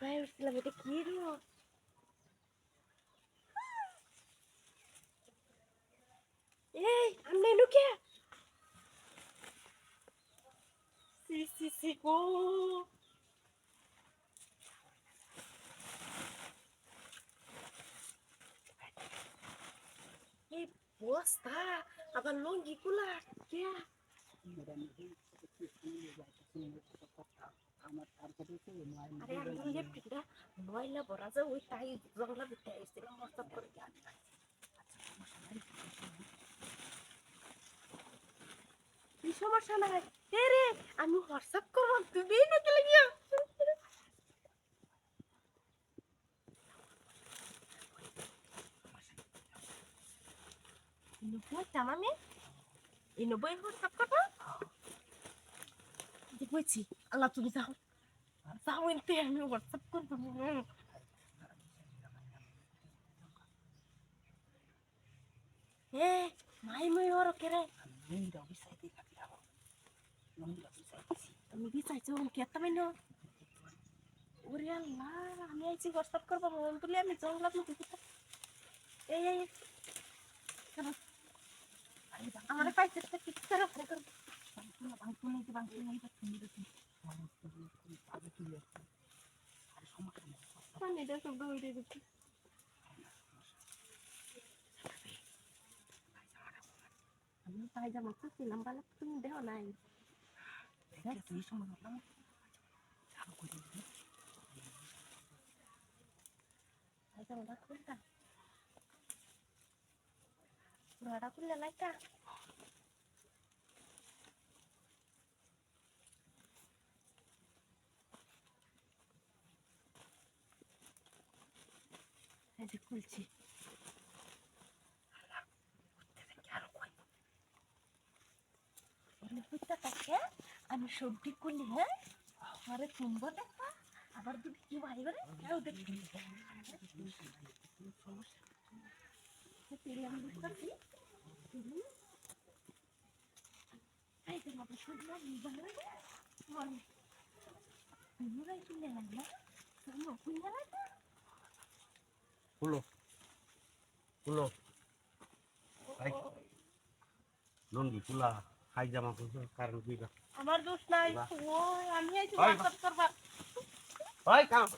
ভাই উঠছিলাম এটা কি রে এই আমি নুকে সি সি সি গো এই বস্তা আবার লঙ্গি কুলা কে আরে আমি লেপটিটা ময়লা ভরা যে ওই তাই জঙ্গলা ভিতরে এসেছিলাম মস্তাব করে কি সমস্যা নাই এ রে আমি হোয়াটসঅ্যাপ করব তুমি নাকি লাগিয়া নব্বই আমি এই নব্বই হোয়াটসঅ্যাপ করব বুঝছি আল্লাহ তুমি যাও যাও এনতে আমি হোয়াটসঅ্যাপ করব এ মাই মই ওর কেরে তুমি বিচাইছো কি একটা মাইন ওরে আল্লাহ আমি আইছি হোয়াটসঅ্যাপ করব মন তুলি আমি জঙ্গলাত কোথায় এই এই? আমার পাইছে কি করে করে করব পানিটা সব দৌড়ে দিচ্ছি আমি পায়জামা খুঁজছিলাম বলে তুমি দেও নাই পায়জামাটা খুলতাম পুরাটা খুললে লাইটা এই যে খুলছি আমি সবজি করলি হ্যাঁ আমারে তুমবো দেখা আবার যদি কি ভাই করে কেউ দেখবি তেল আমি বুঝতে পারছি তুমরাই শুনলে লাগলা তুমি শুনলে লাগলা খুলো খুলো লঙ্গি খুলা হাই জামা খুলছো কারণ কি আমার দোষ নাই ও আমি করবা ভাই কাম